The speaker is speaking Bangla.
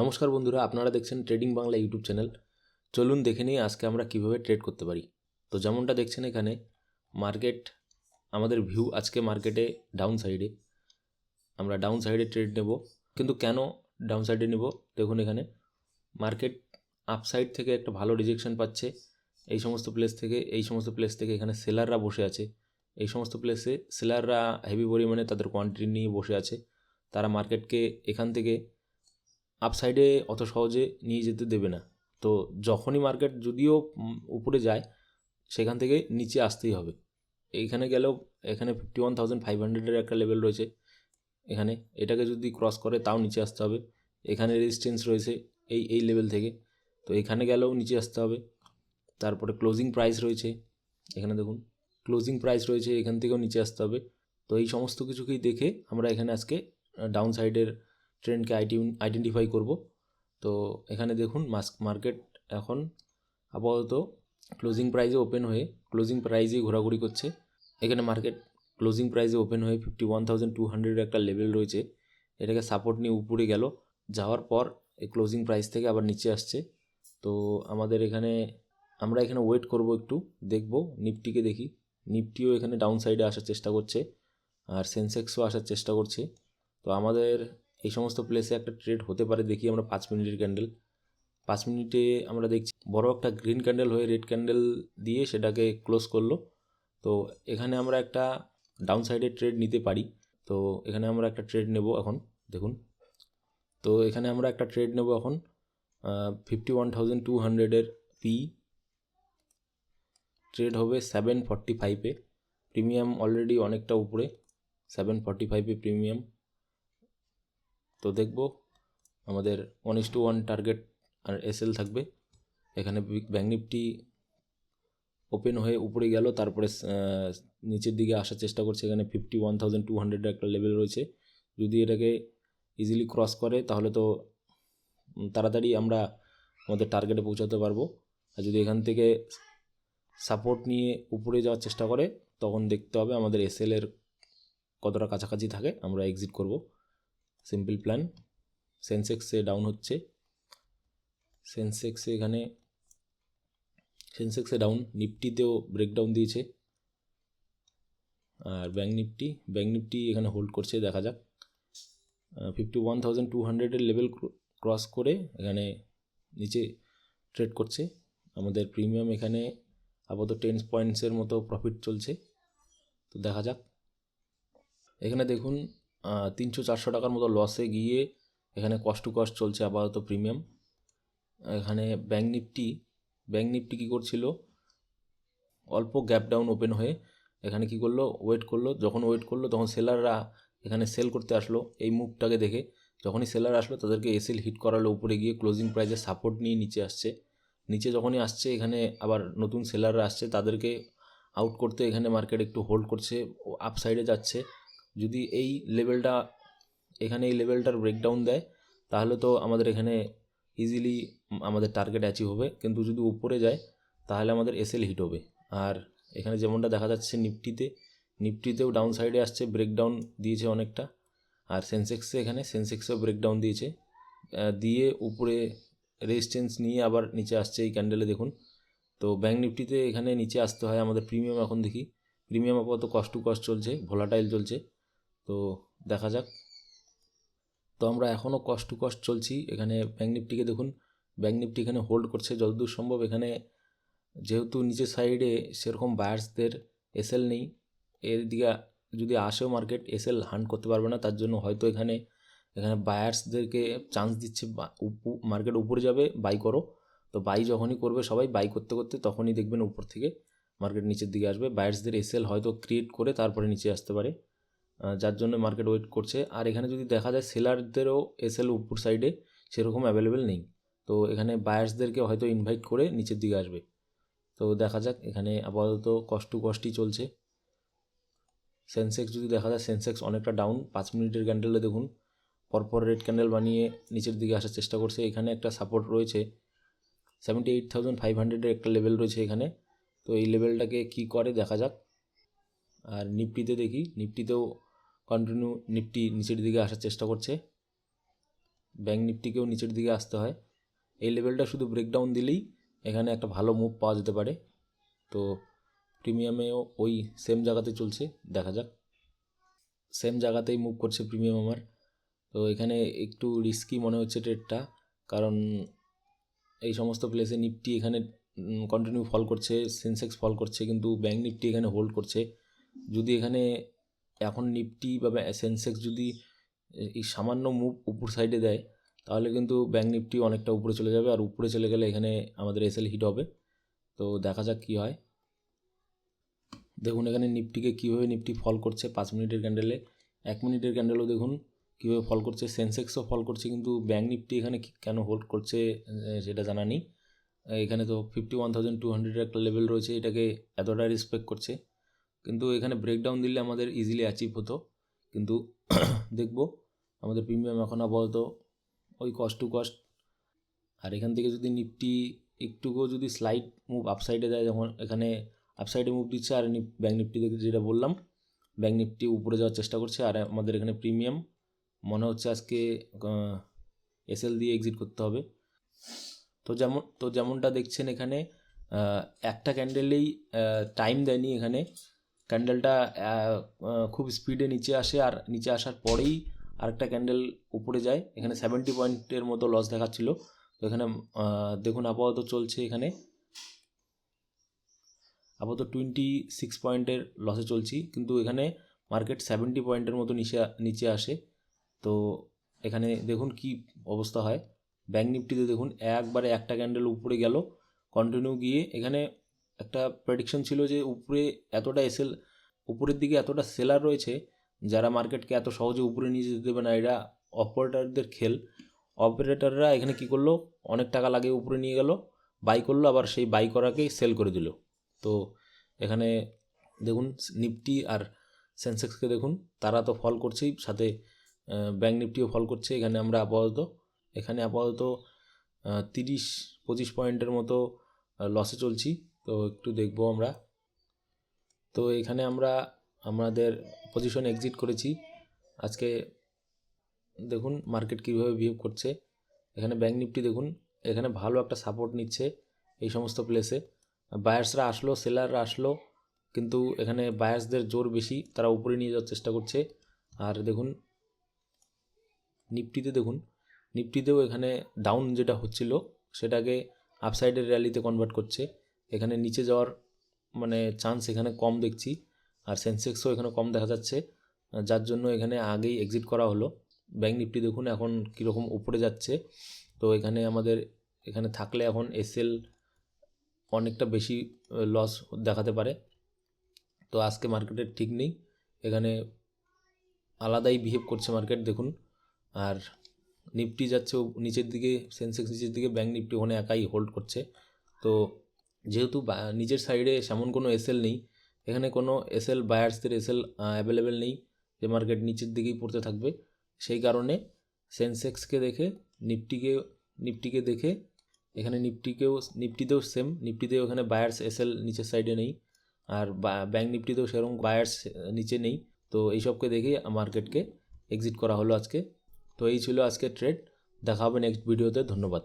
নমস্কার বন্ধুরা, আপনারা দেখছেন ট্রেডিং বাংলা ইউটিউব চ্যানেল চলুন দেখে নিই আজকে আমরা কীভাবে ট্রেড করতে পারি। তো যেমনটা দেখছেন এখানে মার্কেট আমাদের ভিউ আজকে মার্কেটে ডাউন সাইডে আমরা ডাউন সাইডে ট্রেড নেব। কিন্তু কেন ডাউন সাইডে নেব? দেখুন এখানে মার্কেট আপ সাইড থেকে একটা ভালো রিজেকশন পাচ্ছে। এই সমস্ত প্লেস থেকে, এই সমস্ত প্লেস থেকে এখানে সেলাররা বসে আছে। এই সমস্ত প্লেসে সেলাররা হেভি পরিমাণে তাদের কোয়ান্টিটি নিয়ে বসে আছে। তারা মার্কেটকে এখান থেকে আপসাইডে অত সহজে নিয়ে যেতে দেবে না। তো যখনই মার্কেট যদিও উপরে যায়, সেখান থেকে নিচে আসতেই হবে। এইখানে গেলেও, এখানে ফিফটি ওয়ান থাউজেন্ড ফাইভ হান্ড্রেডের একটা লেভেল রয়েছে। এখানে এটাকে যদি ক্রস করে, তাও নিচে আসতে হবে। এখানে রেজিস্ট্যান্স রয়েছে এই এই লেভেল থেকে। তো এখানে গেলেও নিচে আসতে হবে। তারপরে ক্লোজিং প্রাইস রয়েছে। এখানে দেখুন ক্লোজিং প্রাইস রয়েছে, এখান থেকেও নিচে আসতে হবে। তো এই সমস্ত কিছুকেই দেখে আমরা এখানে আজকে ডাউন সাইডের ট্রেন্ডকে আইটি আইডেন্টিফাই করব। তো এখানে দেখুন মাস্ক মার্কেট এখন আপাতত ক্লোজিং প্রাইজে ওপেন হয়ে ক্লোজিং প্রাইজে ঘোরাঘুরি করছে। এখানে মার্কেট ক্লোজিং প্রাইজে ওপেন হয়ে ফিফটি ওয়ান থাউজেন্ড টু হান্ড্রেডের একটা লেভেল রয়েছে। এটাকে সাপোর্ট নিয়ে উপরে গেল। যাওয়ার পর এই ক্লোজিং প্রাইস থেকে আবার নিচে আসছে। তো আমাদের এখানে আমরা এখানে ওয়েট করব একটু, দেখব নিফটিকে দেখি। নিফটিও এখানে ডাউন সাইডে আসার চেষ্টা করছে, আর সেন্সেক্সও আসার চেষ্টা করছে। তো আমাদের এই সমস্ত প্লেসে একটা ট্রেড হতে পারে দেখি আমরা পাঁচ মিনিটের ক্যান্ডেল পাঁচ মিনিটে আমরা দেখছি বড় একটা গ্রিন ক্যান্ডেল হয়ে রেড ক্যান্ডেল দিয়ে সেটাকে ক্লোজ করল। তো এখানে আমরা একটা ডাউন সাইডে ট্রেড নিতে পারি। তো এখানে আমরা একটা ট্রেড নেব এখন, দেখুন। তো এখানে আমরা একটা ট্রেড নেব এখন ফিফটি ওয়ান থাউজেন্ড টু হান্ড্রেডের পি ট্রেড হবে সেভেন ফর্টি ফাইভে প্রিমিয়াম অলরেডি অনেকটা উপরে সেভেন ফর্টি ফাইভে প্রিমিয়াম তো দেখব আমাদের one is to one target R SL থাকবে। এখানে ব্যাঙ্ক নিফটি ওপেন হয়ে উপরে গেল, তারপরে নিচের দিকে আসার চেষ্টা করছে। এখানে ফিফটি ওয়ান থাউজেন্ড টু হান্ড্রেডের একটা লেভেল রয়েছে। যদি এটাকে ইজিলি ক্রস করে, তাহলে তো তাড়াতাড়ি আমরা আমাদের টার্গেটে পৌঁছাতে পারব। আর যদি এখান থেকে সাপোর্ট নিয়ে উপরে যাওয়ার চেষ্টা করে, তখন দেখতে হবে আমাদের এসএল এর কতটা কাছাকাছি থাকে, আমরা এক্সিট করব। সিম্পল প্ল্যান সেন্সেক্সে ডাউন হচ্ছে। সেন্সেক্সে এখানে সেন্সেক্সে ডাউন নিফটিতেও ব্রেকডাউন দিয়েছে। আর ব্যাঙ্ক নিফটি ব্যাঙ্ক নিফটি এখানে হোল্ড করছে, দেখা যাক। ফিফটি ওয়ান থাউজেন্ড টু হান্ড্রেডের লেভেল ক্রস করে এখানে নিচে ট্রেড করছে। আমাদের প্রিমিয়াম এখানে আপাতত টেন পয়েন্টসের মতো প্রফিট চলছে। তো দেখা যাক। এখানে দেখুন তিনশো চারশো টাকার মতো লসে গিয়ে এখানে কষ্ট কষ্ট চলছে আপাতত প্রিমিয়াম এখানে ব্যাঙ্ক নিফটি ব্যাঙ্ক নিফটি কী করছিল? অল্প গ্যাপ ডাউন ওপেন হয়ে এখানে কি করল? ওয়েট করল। যখন ওয়েট করল, তখন সেলাররা এখানে সেল করতে আসলো। এই মুভটাকে দেখে যখনই সেলার আসলো, তাদেরকে এসএল হিট করালো। উপরে গিয়ে ক্লোজিং প্রাইসে সাপোর্ট নিয়ে নিচে আসছে। নিচে যখনই আসছে, এখানে আবার নতুন সেলাররা আসছে। তাদেরকে আউট করতে এখানে মার্কেট একটু হোল্ড করছে। আপ সাইডে যাচ্ছে। যদি এই লেভেলটা, এখানে এই লেভেলটার ব্রেকডাউন দেয়, তাহলে তো আমাদের এখানে ইজিলি আমাদের টার্গেট অ্যাচিভ হবে। কিন্তু যদি উপরে যায়, তাহলে আমাদের এসএল হিট হবে। আর এখানে যেমনটা দেখা যাচ্ছে নিফটিতে, নিফটিতেও ডাউন সাইডে আসছে ব্রেকডাউন দিয়েছে অনেকটা। আর সেন্সেক্সে এখানে সেন্সেক্সেও ব্রেকডাউন দিয়েছে। দিয়ে উপরে রেজিস্ট্যান্স নিয়ে আবার নিচে আসছে এই ক্যান্ডেলে দেখুন। তো ব্যাঙ্ক নিফটিতে এখানে নিচে আসতে হয় আমাদের প্রিমিয়াম এখন দেখি। প্রিমিয়াম আপাতত কস্ট টু কস্ট চলছে ভোলাটাইল চলছে। তো দেখা যাক। তো আমরা এখনও কষ্ট টু কষ্ট চলছি। এখানে ব্যাঙ্ক নিফটিকে দেখুন। ব্যাঙ্ক নিফটি এখানে হোল্ড করছে যতদূর সম্ভব। এখানে যেহেতু নিচের সাইডে সেরকম বায়ার্সদের এসএল নেই, এর দিকে যদি আসেও মার্কেট এসএল হান্ট করতে পারবে না, তার জন্য হয়তো এখানে এখানে বায়ার্সদেরকে চান্স দিচ্ছে মার্কেট উপরে যাবে বাই করো। তো বাই যখনই করবে, সবাই বাই করতে করতে তখনই দেখবেন উপর থেকে মার্কেট নিচের দিকে আসবে। বায়ার্সদের এসএল হয়তো ক্রিয়েট করে তারপরে নিচে আসতে পারে। যার জন্য মার্কেট ওয়েট করছে। আর এখানে যদি দেখা যায় সেলারদেরও এসএল উপর সাইডে সেরকম অ্যাভেলেবেল নেই। তো এখানে বায়ার্সদেরকে হয়তো ইনভাইট করে নিচের দিকে আসবে। তো দেখা যাক, এখানে আপাতত কষ্ট কষ্টই চলছে। সেন্সেক্স যদি দেখা যায় সেন্সেক্স অনেকটা ডাউন পাঁচ মিনিটের ক্যান্ডেলে দেখুন, পরপর রেড ক্যান্ডেল বানিয়ে নিচের দিকে আসার চেষ্টা করছে। এখানে একটা সাপোর্ট রয়েছে। সেভেন্টি এইট থাউজেন্ড ফাইভ হান্ড্রেডের একটা লেভেল রয়েছে এখানে। তো এই লেভেলটাকে কি করে দেখা যাক। আর নিফটিতে দেখি নিফটিতেও কন্টিনিউ নিফটি নিচের দিকে আসার চেষ্টা করছে। ব্যাঙ্ক নিফটিকেও নিচের দিকে আসতে হয়। এই লেভেলটা শুধু ব্রেকডাউন দিলেই এখানে একটা ভালো মুভ পাওয়া যেতে পারে। তো প্রিমিয়ামেও ওই সেম জায়গাতে চলছে, দেখা যাক। সেম জায়গাতেই মুভ করছে প্রিমিয়াম আমার। তো এখানে একটু রিস্কি মনে হচ্ছে ট্রেডটা কারণ এই সমস্ত প্লেসে নিফটি এখানে কন্টিনিউ ফল করছে সেন্সেক্স ফল করছে, কিন্তু ব্যাঙ্ক নিফটি এখানে হোল্ড করছে। যদি এখানে এখন নিফটি বা সেন্সেক্স যদি এই সামান্য মুভ উপর সাইডে দেয়, তাহলে কিন্তু ব্যাঙ্ক নিফটি অনেকটা উপরে চলে যাবে। আর উপরে চলে গেলে এখানে আমাদের এসএল হিট হবে। তো দেখা যাক কী হয়। দেখুন, এখানে নিফটিকে কীভাবে নিফটি ফল করছে পাঁচ মিনিটের ক্যান্ডেলে এক মিনিটের ক্যান্ডেলও দেখুন, কীভাবে ফল করছে। সেন্সেক্সও ফল করছে, কিন্তু ব্যাঙ্ক নিফটি এখানে কেন হোল্ড করছে সেটা জানা নেই। এখানে তো ফিফটি ওয়ান থাউজেন্ড টু হান্ড্রেডের একটা লেভেল রয়েছে, এটাকে এতটা রেসপেক্ট করছে। কিন্তু এখানে ব্রেকডাউন দিলে আমাদের ইজিলি অ্যাচিভ হতো। কিন্তু দেখব, আমাদের প্রিমিয়াম এখন আপাতত ওই কস্ট টু কস্ট আর এখান থেকে যদি নিফটি একটুকুও যদি স্লাইড মুভ আপসাইডে দেয় যেমন এখানে আপসাইডে মুভ দিচ্ছে, আর ব্যাঙ্ক নিফটি থেকে যেটা বললাম ব্যাঙ্ক নিফটি উপরে যাওয়ার চেষ্টা করছে, আর আমাদের এখানে প্রিমিয়াম মনে হচ্ছে আজকে এসএল দিয়ে এক্সিট করতে হবে। তো যেমন, তো যেমনটা দেখছেন এখানে একটা ক্যান্ডেলেই টাইম দেয়নি এখানে। ক্যান্ডেলটা খুব স্পিডে নিচে আসে আর নিচে আসার পরেই আরেকটা ক্যান্ডেল উপরে যায়। এখানে সেভেন্টি পয়েন্টের মতো লস দেখাচ্ছিল। তো এখানে দেখুন আপাতত চলছে এখানে। আপাতত টোয়েন্টি সিক্স পয়েন্টের লসে চলছি। কিন্তু এখানে মার্কেট সেভেন্টি পয়েন্টের মতো নিচে নিচে আসে। তো এখানে দেখুন কি অবস্থা হয়। ব্যাঙ্ক নিফটিতে দেখুন, একবারে একটা ক্যান্ডেল উপরে গেল। কন্টিনিউ গিয়ে এখানে একটা প্রেডিকশন ছিল যে উপরে এতটা এসেল উপরের দিকে এতটা সেলার রয়েছে, যারা মার্কেটকে এত সহজে উপরে নিয়ে যেতে দেবে না, এরা অপারেটারদের খেল। অপারেটাররা এখানে কি করল? অনেক টাকা লাগিয়ে উপরে নিয়ে গেল বাই করল, আবার সেই বাই করাকেই সেল করে দিল। তো এখানে দেখুন নিফটি আর সেন্সেক্সকে দেখুন, তারা তো ফল করছেই, সাথে ব্যাঙ্ক নিফটিও ফল করছে, এখানে আমরা আপাতত, এখানে আপাতত তিরিশ, পঁচিশ পয়েন্টের মতো লসে চলছি। তো একটু দেখব আমরা। তো এখানে আমরা আমাদের পজিশন এক্সিট করেছি। আজকে দেখুন মার্কেট কীভাবে বিহেভ করছে। এখানে ব্যাঙ্ক নিফটি দেখুন, এখানে ভালো একটা সাপোর্ট নিচ্ছে এই সমস্ত প্লেসে বায়ার্সরা আসলো সেলাররা আসলো, কিন্তু এখানে বায়ার্সদের জোর বেশি, তারা উপরে নিয়ে যাওয়ার চেষ্টা করছে। আর দেখুন নিফটিতে দেখুন নিফটিতেও এখানে ডাউন যেটা হচ্ছিল, সেটাকে আপসাইডের র্যালিতে কনভার্ট করছে। এখানে নিচে যাওয়ার মানে চান্স এখানে কম দেখছি আর সেন্সেক্সও এখানে কম দেখা যাচ্ছে। যার জন্য এখানে আগেই এক্সিট করা হলো। ব্যাঙ্ক নিফটি দেখুন এখন কীরকম উপরে যাচ্ছে। তো এখানে আমাদের এখানে থাকলে এখন এসএল অনেকটা বেশি লস দেখাতে পারে। তো আজকে মার্কেটের ঠিক নেই। এখানে আলাদাই বিহেভ করছে মার্কেট দেখুন। আর নিফটি যাচ্ছে নিচের দিকে সেন্সেক্স নিচের দিকে ব্যাঙ্ক নিফটি ওখানে একাই হোল্ড করছে। তো যেহেতু নিচের সাইডে সেমন কোনো এসএল নেই, এখানে কোনো এসএল বায়ার্সদের এসএল অ্যাভেলেবেল নেই, যে মার্কেট নিচের দিকেই পড়তে থাকবে। সেই কারণে সেন্সেক্সকে দেখে নিফটিকে নিফটিকে দেখে, এখানে নিফটিকেও নিফটিতেও সেম নিফটিতেও এখানে বায়ার্স এসএল নিচের সাইডে নেই, আর ব্যাঙ্ক নিফটিতেও সেরকম বায়ার্স নিচে নেই। তো এইসবকে দেখে মার্কেটকে এক্সিট করা হলো আজকে। তো এই ছিল আজকে ট্রেড দেখা হবে নেক্সট ভিডিওতে ধন্যবাদ।